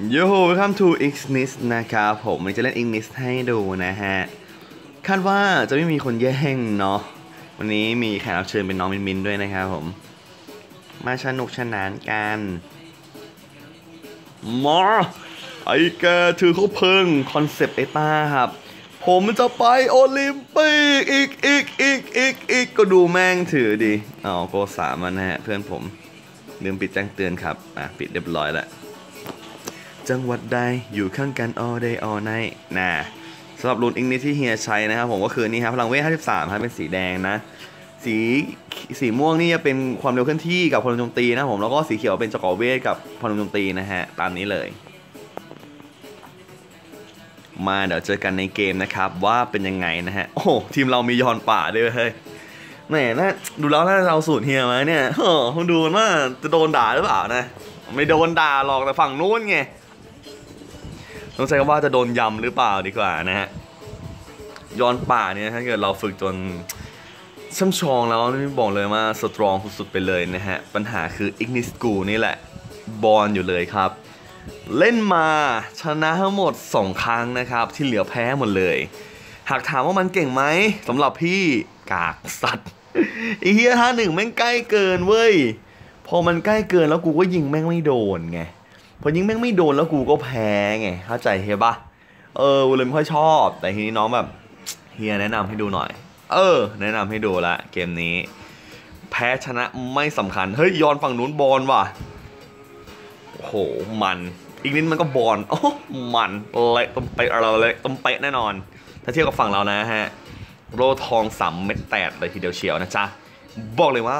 โยโฮ welcome to Ignis นะครับผมมันจะเล่น Ignis ให้ดูนะฮะ คาดว่าจะไม่มีคนแย่งเนาะวันนี้มีแขกรับเชิญเป็นน้องมินมินด้วยนะครับผม มาสนุกสนานกันมาไอ้แกถือเขาเพิงคอนเซปต์ไอต้าครับ ผมจะไปโอลิมปิกอีกอีกอีกอีกอีกก็ดูแม่งถือดิอ๋อโกสามันนะฮะเพื่อนผมลืมปิดแจ้งเตือนครับ อะ ปิดเรียบร้อยแล้ว จังหวัดใดอยู่ข้างกัน all day all night นะสำหรับรุ่นอิงนี้ที่เฮียใช้นะครับผมก็คือนี่ครับพลังเวท 53ครับเป็นสีแดงนะ สีสีม่วงนี่จะเป็นความเร็วเคลื่อนที่กับพลังโจมตีนะผมแล้วก็สีเขียวเป็นจักรเวทกับพลังโจมตีนะฮะตามนี้เลย มาเดี๋ยวเจอกันในเกมนะครับว่าเป็นยังไงนะฮะโอ้ทีมเรามียอนป่าด้วยเฮ้ยแหมน่าดูแล้วน่าจะเอาสูตรเฮียมาเนี่ยเฮ้อคงดูว่าจะโดนด่าหรือเปล่านะไม่โดนด่าหรอกแต่ฝั่งนู้นไง ต้องใช้คำว่าจะโดนยำหรือเปล่าดีกว่านะฮะย้อนป่าเนี่ยถ้าเกิดเราฝึกจนช่ำชองแล้วนี่บอกเลยว่าสตรองสุดๆไปเลยนะฮะ ปัญหาคืออิกนิสกูนี่แหละ บอลอยู่เลยครับ เล่นมาชนะทั้งหมด 2 ครั้งนะครับ ที่เหลือแพ้หมดเลย หากถามว่ามันเก่งไหมสำหรับพี่กากสัตว์ไอ้เฮียท่าหนึ่งแม่งใกล้เกินเว้ย พอมันใกล้เกินแล้วกูก็ยิงแม่งไม่โดนไง พอยิงแม่งไม่โดนแล้วกูก็แพ้ไงเข้าใจเฮียปะเออกูเลยไม่ค่อยชอบ แต่ทีนี้น้องแบบเฮียแนะนำให้ดูหน่อย เออ แนะนำให้ดูละเกมนี้ แพ้ชนะไม่สำคัญ เฮ้ยย้อนฝั่งนู้นบอลว่ะโอ้โหมัน อีกนิดมันก็บอลโอ้มันเละต้องไปะอะไรเละต้องเป๊ะแน่นอน ถ้าเทียบกับฝั่งเรานะฮะโรทองสามเม็ดแตดเลยทีเดียวเฉียวนะจ๊ะบอกเลยว่า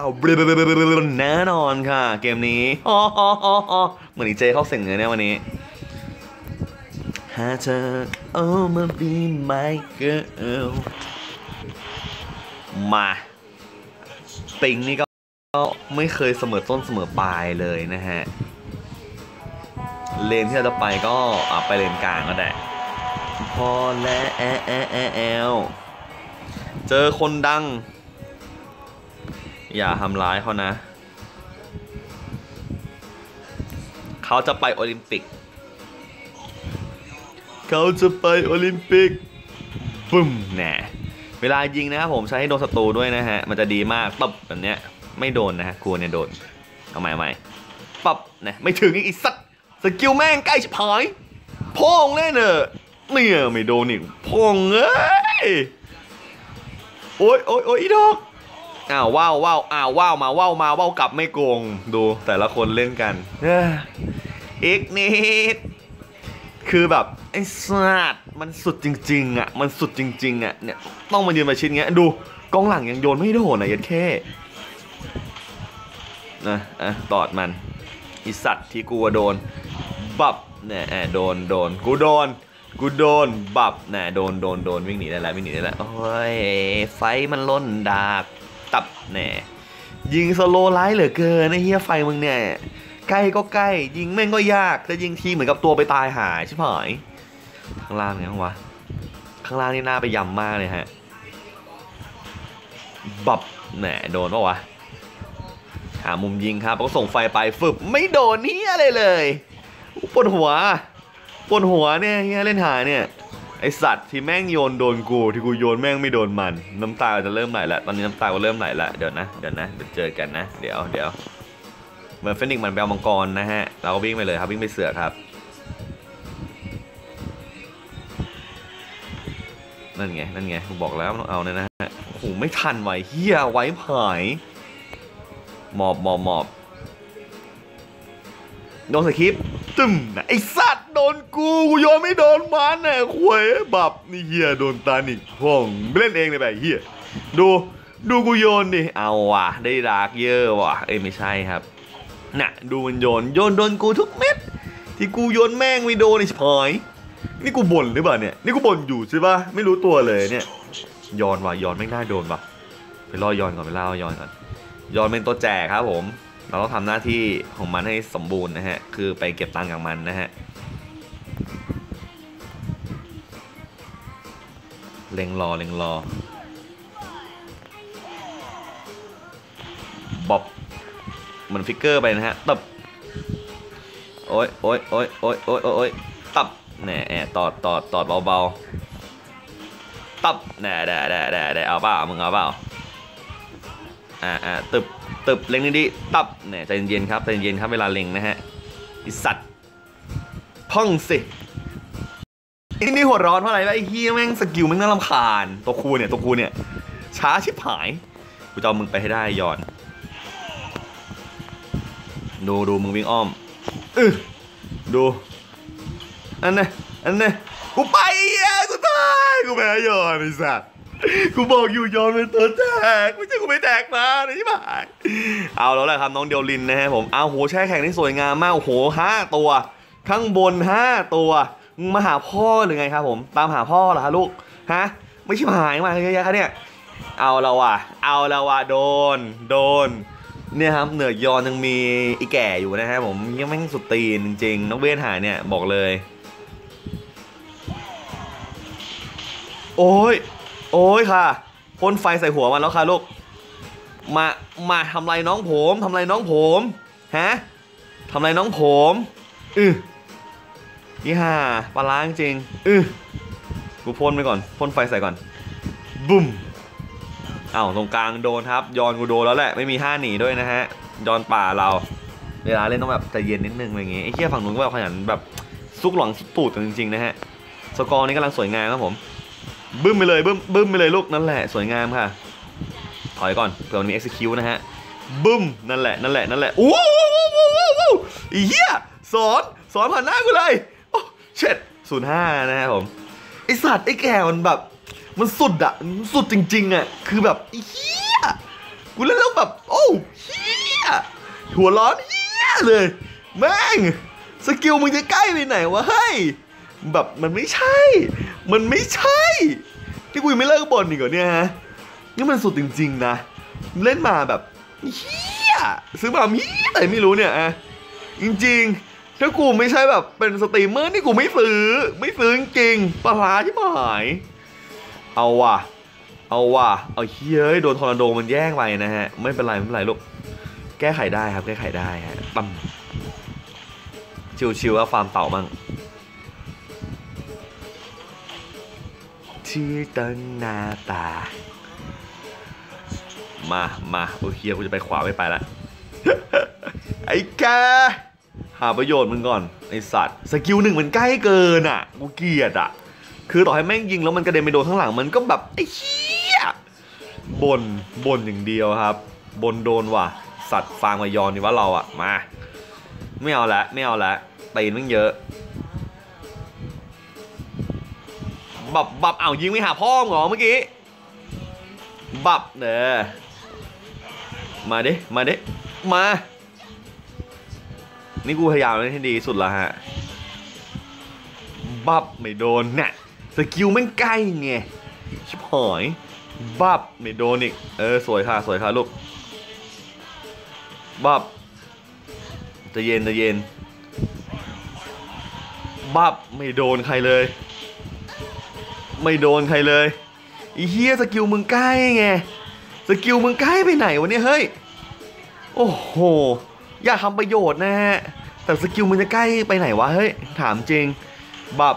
แน่นอนค่ะ เกมนี้ เหมือนดีเจเข้าเสียงเลยเนี่ยวันนี้หาเธอ oh my be my girl มาปิงนี่ก็ไม่เคยเสมอต้นเสมอปลายเลยนะฮะ เลนที่เราจะไปก็ไปเลนกลางก็ได้ พอแล้วแอแอแอแอลเจอคนดัง อย่าทำร้ายเขานะ เขาจะไปโอลิมปิก เขาจะไปโอลิมปิกบึ้มแน่เวลายิงนะครับผมใช้ให้โดนศัตรูด้วยนะฮะ มันจะดีมากปับแบบเนี้ยไม่โดนนะฮะกลัวเนี่ยโดน เอาใหม่ใหม่ปับนะไม่ถึงอีกสัตว์สกิลแม่งใกล้ชิบหายพ่องเล่นเนอะเนี่ยไม่โดนอีกพ่องเอ้ยโอ๊ยโอ๊ยโอ๊ยอีดอก อ้าวว้าวว้าวอ้าวว้าวมาว้าวมาว้าวกลับไม่โกงดูแต่ละคนเล่นกันอีกนิดคือแบบไอ้สัตว์มันสุดจริง ๆอะมันสุดจริงๆอะเนี่ยต้องมายืนมาชิดเงี้ยดูกองหลังยังโยนไม่โดนอะยันแค่นะอะตอดมันอีสัตว์ที่กูโดน บับเนี่ยโดนโดนกูโดนกูโดนบับน่ะโดนโดนโดนวิ่งหนีได้แล้ววิ่งหนีได้แล้วโอ้ยไฟมันล้นดาบ ตับแน่ยิงสโลไลท์เหลือเกินไอ้เฮียไฟมึงเนี่ยใกล้ก็ใกล้ ยิงแม่งก็ยากจะยิงทีเหมือนกับตัวไปตายหายชิบหายข้างล่างเนี่ยวะข้างล่างนี่น่าไปยำมากเลยฮะบับแหน่โดนปะวะหามุมยิงครับแล้วก็ส่งไฟไปฟึบไม่โดนนี่อะไรเลยปวดหัวปวดหัวเนี่ยเฮียเล่นหาเนี่ย ไอสัตว์ที่แม่งโยนโดนกูที่กูโยนแม่งไม่โดนมัน น้ำตาจะเริ่มไหลแล้วตอนนี้น้ำตาก็เริ่มไหลแล้วเดี๋ยวนะเดี๋ยวนะเดี๋ยวเจอกันนะ เดี๋ยวเดี๋ยวเหมือนเฟนิกซ์มันแบลมังกรนะฮะเราก็วิ่งไปเลยครับวิ่งไปเสือครับนั่นไงนั่นไงผมบอกแล้วต้องเอาเนี่ยนะฮะโอ้โหไม่ทันไวเฮียไว้ผายหมอบหมอบหมอบ โดนสคริปต์ตึมไอสัตว์โดนกูกูโยนไม่โดนมันน่ะควยบับนี่เฮียโดนตานิกพ่องเล่นเองเลยแบบเฮียดูดูกูโยนดิ เอาว่ะ ได้ดาร์กเยอะว่ะ เอ้ยไม่ใช่ครับ น่ะ ดูมันโยน โยนโดนกูทุกเม็ด ที่กูโยนแม่งไม่โดนไอ้ชิบหายนี่กูบ่นหรือเปล่าเนี่ย นี่กูบ่นอยู่ใช่ปะไม่รู้ตัวเลยเนี่ย ย้อนว่ะย้อนไม่น่าโดนว่ะ ไปรอย้อนก่อนไปล่าย้อนก่อนย้อนเป็นตัวแจกครับผม เราต้องทำหน้าที่ของมันให้สมบูรณ์นะฮะ คือไปเก็บตังค์กับมันนะฮะ เล็งรอ เล็งรอ บ๊อบเหมือนฟิกเกอร์ไปนะฮะตบโอ้ยโอ้ยโอ้ยโอ้ยโอ้ยโอ้ยตับแหน่แอตอดตอดตอดเบาๆ ตับแหน่แด่แด่แด่แด่เอาเปล่ามึงเอาเปล่า อ่าอ่าตึบ ตึบเล็งดีๆตับแหน่ยใจเย็นๆครับใจเย็นๆครับเวลาเล็งนะฮะไอสัตว์พ่องสิอ้นี่หัวร้อนเพราะอะไรวะไอ้เฮียแม่งสกิลแม่งน่ารำคาญตัวคูเนี่ยตัวคูเนี่ย ช้าชิบหายกูจะเอามึงไปให้ได้ยอน ดูดูมึงวิ่งอ้อมเออดูอันนี้อันนี้กูไปอะกูตายกูแพ้ยอนไอ้สัตว์ กูบอกอยู่ยอนเป็นตัวแตกไม่ใช่กูไปแตกมาไอ้ที่ผ่าเอาแล้วแหละครับน้องเดียวลินนะฮะผมเอาโหแช่แข็งที่สวยงามมากโอ้โหห้าตัว ข้างบนห้าตัวมาหาพ่อหรือไงครับ ผม ตามหาพ่อเหรอฮะลูกฮะ ไม่ใช่หายมาเยอะแยะครับเนี่ยเอาล้วว่ะเอาล้วว่ะโดน โดนเนี่ยครับเหนือยอนยังมีอีแก่อยู่นะฮะผมยังไม่งสุดตีนจริงๆน้องเวทหายเนี่ยบอกเลย โอ้ย โอ้ยค่ะพ่นไฟใส่หัวมันแล้วค่ะลูก มา มาทำไรน้องผมทำไรน้องผม ฮะทำไรน้องผมอือยี่ห้าปลาล้างจริงอือกูพ่นไปก่อนพ่นไฟใส่ก่อน บุ้มเอ้าตรงกลางโดนครับ ยอนกูโดนแล้วแหละ ไม่มีท่าหนีด้วยนะฮะ ยอนป่าเรา เวลาเล่นต้องแบบใจเย็นนิดนึงอะไรอย่างงี้ไอ้เหี้ยฝั่งนู้นก็แบบขยันแบบซุกหลังซุกตูดจริงๆนะฮะ สกอร์นี้กำลังสวยงามครับผม บึ้มไปเลยบึ้มบึ้มไปเลยลูกนั่นแหละสวยงามค่ะ ถอยก่อนเผื่อมันมี execute นะฮะบึ้มนั่นแหละนั่นแหละนั่นแหละอู้วู้วู้วู้วู้อ้เหี้ยสอนสอนผ่านหน้ากูเลยโอ้เช็ดศูนย์ห้านะฮะผมไอสัตว์ไอแก่มันแบบ มันสุดอะมันสุดจริง ๆอะคือแบบอ้เฮียกูเล่นแล้วแบบ โอ้เฮียหัวร้อนเฮียเลยแม่งสกิลมึงจะใกล้ไปไหนวะเฮ้ยแบบมันไม่ใช่ มันไม่ใช่ที่กูยังไม่เลิกบอลอีกเหรอเนี่ยฮะ นี่มันสุดจริงๆนะ เล่นมาแบบเฮียซื้อมาเฮียอะไรไม่รู้เนี่ยอะจริงๆ ถ้ากูไม่ใช่แบบเป็นสตรีมเมอร์นี่กูไม่ซื้อ ไม่ซื้อจริงๆปลาร้าที่หาย เอาว่ะ เอาว่ะ เอาเฮ้ยโดนทอร์นาโดมันแย่งไปนะฮะ ไม่เป็นไรไม่เป็นไรลูก แก้ไขได้ครับ แก้ไขได้ฮะปั๊มชิวๆว่าฟาร์มเต่ามั่ง ที่ตั้งนาตา มา มาโอเคกูจะไปขวาไม่ไปละ ไอ้แก หาประโยชน์มึงก่อน ไอสัตว์ สกิลหนึ่งมันใกล้เกินอะ กูเกลียดอะ คือต่อให้แม่งยิงแล้วมันกระเด็นไปโดนข้างหลังมันก็แบบ ไอ้เหี้ยบนบนอย่างเดียวครับ บนโดนว่ะ สัตว์ฟางมายอนนี่ว่าเราอะ มา ไม่เอาละ ไม่เอาละตีนมันเยอะ บับบับเอายิงไม่หาพ่อมึงเหรอเมื่อกี้ บับเด้อมาดิ มาดิ มา นี่กูพยายามเล่นให้ดีสุดละฮะ บับไม่โดนเนี่ยสกิลแม่งใกล้ไง ชิบหายบับไม่โดนอีก เออ สวยค่ะ สวยค่ะลูก บับจะเย็นจะเย็น บับไม่โดนใครเลย ไม่โดนใครเลยอีเฮียสกิลมึงใกล้ไงสกิลมึงใกล้ไปไหนวะเนี่ยเฮ้ยโอ้โหอยากทำประโยชน์นะฮะแต่สกิลมึงจะใกล้ไปไหนวะเฮ้ยถามจริงบับ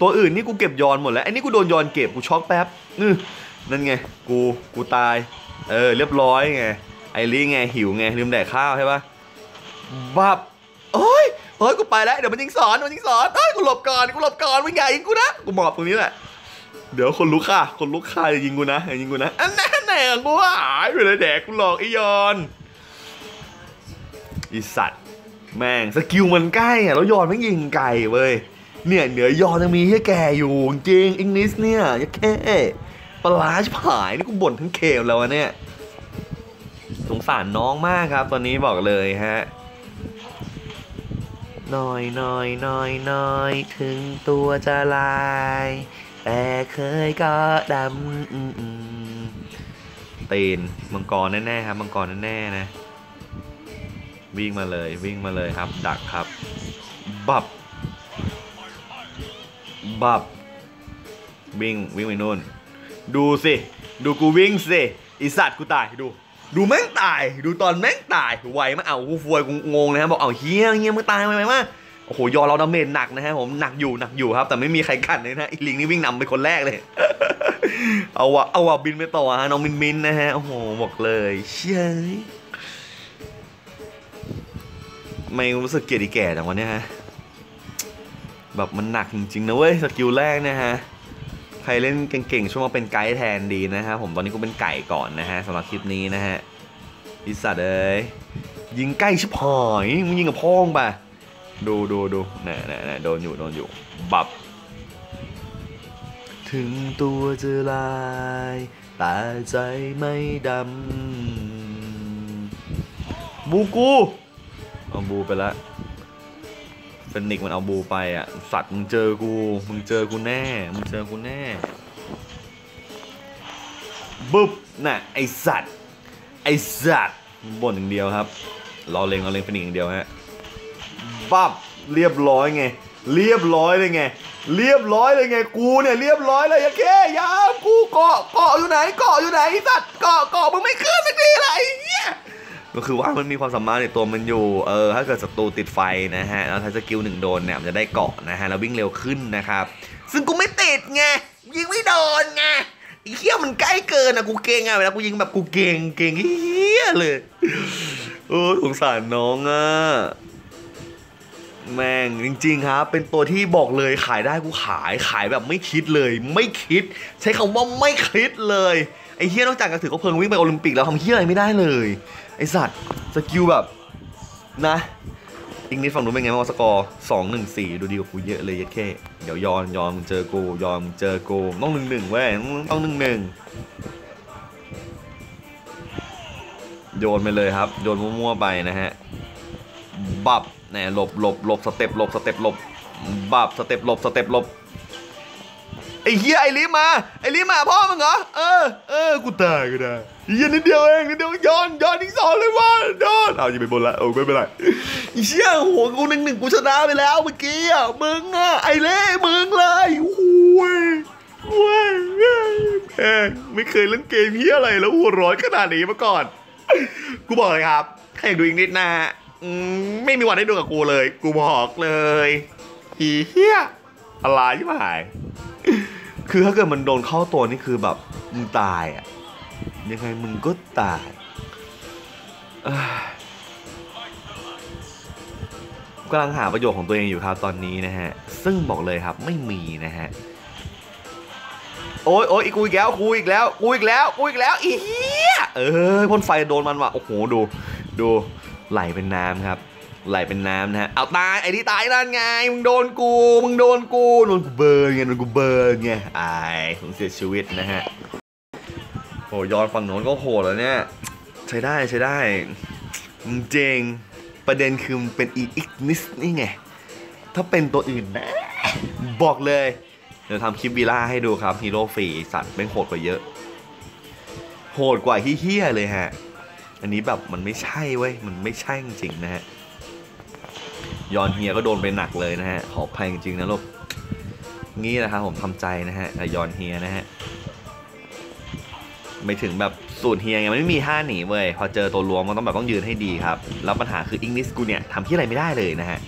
ตัวอื่นนี่กูเก็บยอนหมดแล้วไอ้นี่กูโดนยอนเก็บกูช็อกแป๊บอือนั่นไงกูกูตายเออเรียบร้อยไงไอรีไงหิวไงลืมแดกข้าวใช่ปะบับโอ้ยเฮ้ยกูไปแล้วเดี๋ยวมันยิงสอนมันยิงสอนเอ้ยกูหลบก่อนกูหลบก่อนมึงอย่ายิงกูนะกูหมอบตรงนี้แหละ เดี๋ยวคนลุกค่ะ คนลุกค่ะอย่ายิงกูนะอย่ายิงกูนะอันนั้นแหน่กูหายไปเลยแดกกูหลอกไอยอนอีสัตว์แม่งสกิลมันใกล้อะแล้วยอนไม่ยิงไกลเว้ยเนี่ยเหนือยอนยังมีให้แกอยู่จริงอิงลิสเนี่ยยังแค่ปลาร้าชิบหายนี่กูบ่นทั้งเกมแล้วเนี่ยสงสารน้องมากครับ ตอนนี้บอกเลยฮะน้อยน้อยน้อยน้อยถึงตัวจะลาย แต่เคยก็ดำอืมอืมตีนมังกรแน่ๆครับมังกรแน่ๆนะ วิ่งมาเลยวิ่งมาเลยครับ ดักครับ บับ บับ วิ่งวิ่งไปนู่น ดูสิ ดูกูวิ่งสิอีสัตว์กูตายดูดูแม่งตาย ดูตอนแม่งตายไวมากเอากูฟวยกูงงเลยครับบอกเอาเฮียเฮียมึงตายไหมไหมมา โอ้โหยอเราดาเมจหนักนะฮะผมหนักอยู่หนักอยู่ครับ แต่ไม่มีใครกันเลยนะอีลิงนี่วิ่งนำไปคนแรกเลย เอาวะเอาวะบินไปต่อฮะน้องมินมินนะฮะโอ้โหบอกเลยเชยไม่รู้สึกเกลียดอีแก่จังวันนี้ฮะแบบมันหนักจริงๆนะเว้ยสกิลแรกนะฮะใครเล่นเก่งๆช่วยมาเป็นไกด์แทนดีนะฮะผมตอนนี้กูเป็นไก่ก่อนนะฮะสำหรับคลิปนี้นะฮะอิสัตว์เอ้ยยิงใกล้ชิบหายมึงยิงกับพ่องปะ ดูดูดูเนี่ยเนี่ยเนี่ยโดนอยู่โดนอยู่บับ ถึงตัวจะลายแต่ใจไม่ดำบูกูเอาบูไปละเฟนิกซ์มันเอาบูไปอะ สัตว์มึงเจอกู มึงเจอกูแน่ มึงเจอกูแน่บึ๊บน่ะไอสัตว์ ไอสัตว์บ่นอย่างเดียวครับ รอเลงรอเลงเฟนิกซ์อย่างเดียวฮะ ปั๊บเรียบร้อยไง เรียบร้อยเลยไง เรียบร้อยเลยไง กูเนี่ยเรียบร้อยเลยยาแค่ยามกูเกาะเกาะอยู่ไหนเกาะอยู่ไหนสัตว์เกาะเกาะมึงไม่ขึ้นสักทีไรเนี่ยก็คือว่ามันมีความสามารถในตัวมันอยู่ เออ ถ้าเกิดศัตรูติดไฟนะฮะ แล้วถ้สกิลหนึ่งโดนเนี่ยมันจะได้เกาะนะฮะ แล้ววิ่งเร็วขึ้นนะครับ ซึ่งกูไม่ติดไง ยิงไม่โดนไงไอ้เหี้ยมันใกล้เกินอะกูเก่งอะเวลากูยิงแบบกูเก่งเก่งเหี้ยเลยโอ้สงสารน้องอะ แม่งจริงๆครับ เป็นตัวที่บอกเลยขายได้กูขายขายแบบไม่คิดเลย ไม่คิด ใช้คำว่าไม่คิดเลยไอ้เฮียนอกจากกระถือกระเพิงวิ่งไปโอลิมปิกแล้วทำเฮียอะไรไม่ได้เลย ไอสัตว์สกิลแบบนะอีกนิดฝั่งนู้นเป็นไงบ้างวะสกอร์สองหนึ่งสี่ดูดีกว่ากูเยอะเลยยัดแค่เดี๋ยวยอนยอนมึงเจอกูยอนมึงเจอกูต้องหนึ่งหนึ่งเว้ยต้องหนึ่งหนึ่งโยนไปเลยครับ โยนมั่วๆไปนะฮะ บับ แหน่หลบหลบหลบสเต็ปหลบสเต็ปหลบบับสเต็ปหลบสเต็ปหลบไอ้เหี้ยไอ้ลิมาไอ้ลิมาพ่อมึงเหรอเออเออกูตายก็ได้ไอ้เหี้ยนิดเดียวเองนิดเดียวย้อนย้อนอีกสองเลยว่าย้อนเอาอย่าไปบนละโอ้ไม่เป็นไรไอ้เหี้ยโหกูหนึ่งหนึ่งกูชนะไปแล้วเมื่อกี้อะมึงอะไอ้เล่มึงเลยโอ้ยโอ้ยแม่งไม่เคยเล่นเกมเหี้ยอะไรแล้วหัวร้อนขนาดนี้มาก่อน กูบอกเลยครับใครอยากดูอีกนิดนะอืม ไม่มีวันได้ดูกับกูเลย กูบอกเลยอีเหี้ยอะไรที่ไหายคือถ้าเกิดมันโดนเข้าตัวนี่คือแบบมึงตายอะยังไงมึงก็ตายเอ้ยกำลังหาประโยชน์ของตัวเองอยู่ครับตอนนี้นะฮะ ซึ่งบอกเลยครับไม่มีนะฮะ โอ้ยโอ้ยอีกกูอีกแล้วกูอีกแล้วกูอีกแล้วกูอีกแล้วอีเหี้ยเออพ่นไฟโดนมันว่ะโอ้โหดู ดู ไหลเป็นน้ำครับ ไหลเป็นน้ำนะฮะ เอาตายไอ้ที่ตายนั่นไง มึงโดนกู มึงโดนกูโดนกูเบิร์นไงโดนกูเบิร์นไงไอ้ผมเสียชีวิตนะฮะโอ้ย้อนฝั่งโน้นก็โหดแล้วเนี่ย ใช้ได้ใช้ได้จริงประเด็นคือมันเป็นอีอีกนิสนี่ไง ถ้าเป็นตัวอื่นนะ บอกเลย เดี๋ยวทำคลิปวีล่าให้ดูครับฮีโร่ฟรีสัตว์เป็นโหดกว่าเยอะ โหดกว่าเฮี้ยเลยฮะ อันนี้แบบมันไม่ใช่เว้ยมันไม่ใช่จริงๆนะฮะยอนเฮียก็โดนไปหนักเลยนะฮะขออภัยจริงๆนะลูกงี้นะครับผมทำใจนะฮะแต่ยอนเฮียนะฮะไม่ถึงแบบสูตรเฮียไงมันไม่มีท่าหนีเว้ยพอเจอตัวรวมมันต้องแบบต้องยืนให้ดีครับแล้วปัญหาคืออิงลิสกูเนี่ยทำที่อะไรไม่ได้เลยนะฮะ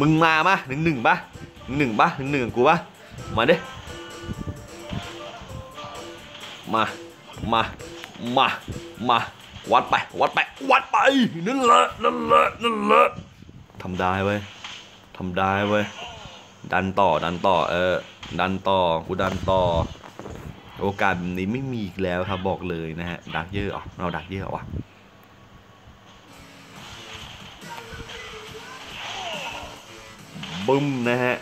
มึงมาปะหนึ่งหนึ่งปะหนึ่งปะหนึ่งหนึ่งกูปะมาเดิมา มา มา มา วัดไป วัดไป วัดไป นั่นแหละนั่นแหละนั่นแหละทำได้เว้ยทำได้เว้ย ดันต่อ ดันต่อ เออ ดันต่อ กูดันต่อ โอกาสแบบนี้ไม่มีอีกแล้วครับบอกเลยนะฮะ ดักเยอะเหรอเราดักเยอะเหรอวะบึ้มนะฮะ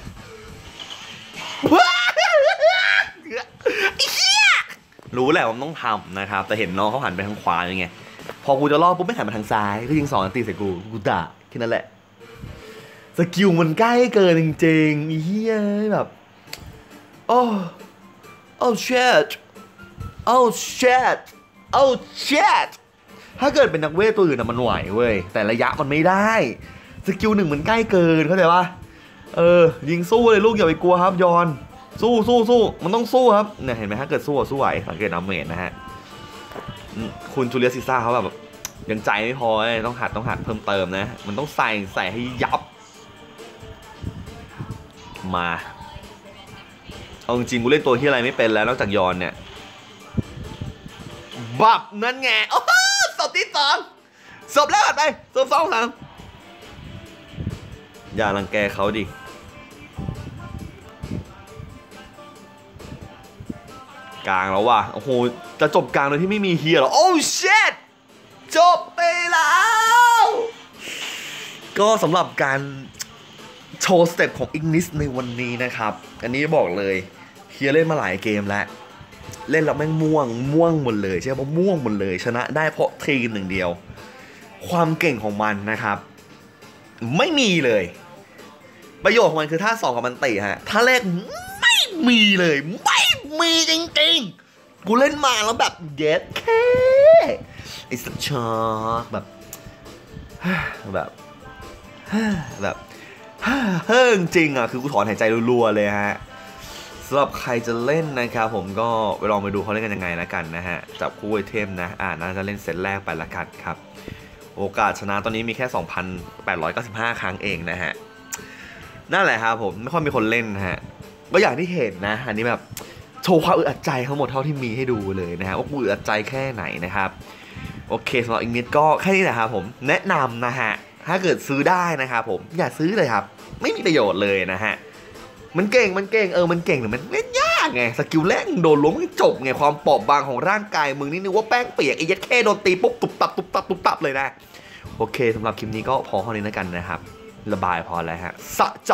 รู้แหละว่ามันต้องทำนะครับ แต่เห็นน้องเขาหันไปทางขวาอย่างไงพ อกูจะล่อปุ๊บไม่หันมาทางซ้ายก็ยิงสองนาทีใส่กูกูด่าแค่นั้นแหละสกิลมันใกล้เกินจริงๆอีเหี้ยแบบโอ้โอ้ shit โอ้ shit โอ้ shit ถ้าเกิดเป็นนักเวทตัวอื่นอะมันไหวเว้ยแต่ระยะมันไม่ได้สกิลหนึ่งมันใกล้เกินเข้าใจปะเออยิงสู้เลยลูกอย่าไปกลัวครับยอน สู้สู้สู้มันต้องสู้ครับเนี่ยเห็นไหมถ้าเกิดสู้สู้ไหวสังเกตอัมเมจนะฮะ คุณจูเลียซิซ่าเขาแบบยังใจไม่พอเลยต้องหัดต้องหัดเพิ่มเติมนะ มันต้องใส่ใส่ให้ยับ มาเอาจริงกูเล่นตัวที่อะไรไม่เป็นแล้วนอกจากยอนเนี่ยบับนั่นไงโอ้โหศพที่สองศพแล้วกันไปศพสองสามอย่ารังแกเขาดิ กลางแล้วว่ะ โอ้โห จะจบกลางโดยที่ไม่มีเฮียหรอ โอ้เช t จบไปแล้ว ก็สำหรับการโชว์สเต็ปของอิกนิสในวันนี้นะครับ อันนี้บอกเลยเฮียเล่นมาหลายเกมแล้ว เล่นแล้วแม่งม่วง ม่วงหมดเลยใช่ไหมม่วงหมดเลย ชนะได้เพราะทีมหนึ่งเดียว ความเก่งของมันนะครับ ไม่มีเลย ประโยชน์ของมันคือท่าสองกับมันติฮะท่าแรกไม่มีเลย ไม่ มีจริงๆ กูเล่นมาแล้วแบบเด็ดแค่ไอ้สักชอกแบบแบบแบบเฮ้ยจริงอะ คือกูถอนหายใจรัวๆเลยฮะสำหรับใครจะเล่นนะครับผมก็ไปลองไปดูเขาเล่นกันยังไงล้วกันนะฮะ จับคู่ไอเทมนะ อ่าน่าจะเล่นเซตแรกไปละกันครับ โอกาสชนะตอนนี้มีแค่ 2,895 ครั้งเองนะฮะ นั่นแหละครับผม ไม่ค่อยมีคนเล่นนะฮะ ก็อย่างที่เห็นนะ อันนี้แบบ โชว์ความอึดอัดใจทั้งหมดเท่าที่มีให้ดูเลยนะฮะว่ากูอึดอัดใจแค่ไหนนะครับโอเคสำหรับอีกนิดก็แค่นี้แหละครับผมแนะนำนะฮะถ้าเกิดซื้อได้นะครับผมอย่าซื้อเลยครับ ไม่มีประโยชน์เลยนะฮะมันเก่งมันเก่งเออมันเก่งแต่มันเล่นยากไงสกิลแรกโดนล้มจบไงความเปราะบางของร่างกายมึงนี่นึกว่าแป้งเปียกไอ้ยัดแค่โดนตีปุ๊บตุบตับตุบตับตุบตับเลยนะโอเคสำหรับคลิปนี้ก็พอเท่านี้แล้วกันนะครับ ระบายพอแล้วฮะสะใจ